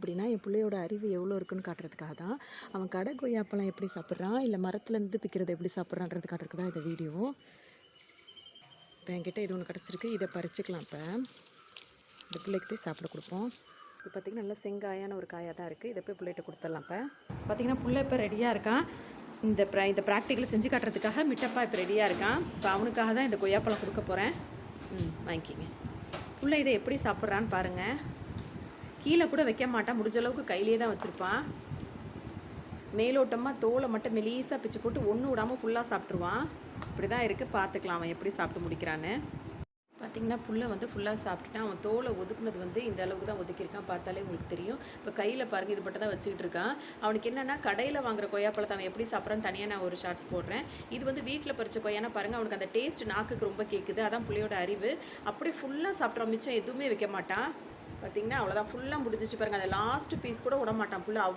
அப்படின்னா என் பிள்ளையோட அறிவு எவ்வளோ இருக்குன்னு காட்டுறதுக்காக தான் அவன் கடை கொய்யாப்பழம் எப்படி சாப்பிட்றான்? இல்லை மரத்துலேருந்து பிக்கிறத எப்படி சாப்பிட்றான்றது காட்டுறதுக்கு தான் இந்த வீடியோ இப்போ என்கிட்ட இது ஒன்று கிடச்சிருக்கு. இதை பறிச்சுக்கலாம் இப்போ. இந்த பிள்ளைக்கு போய் சாப்பிட கொடுப்போம். இது பார்த்திங்கன்னா நல்லா செங்காயான ஒரு காயாக தான் இருக்குது. இதை போய் பிள்ளைகிட்ட கொடுத்துடலாம் இப்போ. பார்த்திங்கன்னா பிள்ளை இப்போ ரெடியாக இருக்கான். இந்த ப்ரா இந்த ப்ராக்டிக்கல் செஞ்சு காட்டுறதுக்காக மிட்டப்பா இப்போ ரெடியாக இருக்கான். இப்போ அவனுக்காக தான் இந்த கொய்யாப்பழம் கொடுக்க போகிறேன் ம் வாங்கிக்கிங்க. பிள்ளை இதை எப்படி சாப்பிட்றான்னு பாருங்கள் கீழே கூட வைக்க மாட்டான். முடிஞ்ச அளவுக்கு கையிலே தான் வச்சுருப்பான். மேலோட்டமாக தோலை மட்டும் மெலீஸாக பிச்சு போட்டு ஒன்று விடாமல் ஃபுல்லாக சாப்பிட்ருவான் இப்படி தான் இருக்குது பார்த்துக்கலாம் அவன் எப்படி சாப்பிட்டு முடிக்கிறான்னு. பார்த்தீங்கன்னா புல்லை வந்து ஃபுல்லாக சாப்பிட்டுட்டான். அவன் தோலை ஒதுக்குனது வந்து இந்த அளவுக்கு தான் ஒதுக்கியிருக்கான். பார்த்தாலே உங்களுக்கு தெரியும். இப்போ கையில் பாருங்கள் இது மட்டும் தான் வச்சுக்கிட்டு இருக்கான். அவனுக்கு என்னென்னா கடையில் வாங்குற கொய்யாப்பழத்தை அவன் எப்படி சாப்பிட்றான்னு தனியாக நான் ஒரு ஷார்ட்ஸ் போடுறேன். இது வந்து வீட்டில் பறிச்ச கொய்யானா பாருங்கள் அவனுக்கு அந்த டேஸ்ட் நாக்குக்கு ரொம்ப கேட்குது அதான் புள்ளையோட அறிவு. அப்படியே ஃபுல்லாக சாப்பிட்றான் மிச்சம் எதுவுமே வைக்க மாட்டான். பார்த்தீங்கன்னா அவ்வளோதான் ஃபுல்லாக முடிஞ்சிச்சு பாருங்கள் அந்த லாஸ்ட் பீஸ் கூட விட மாட்டான் ஃபுல்லாக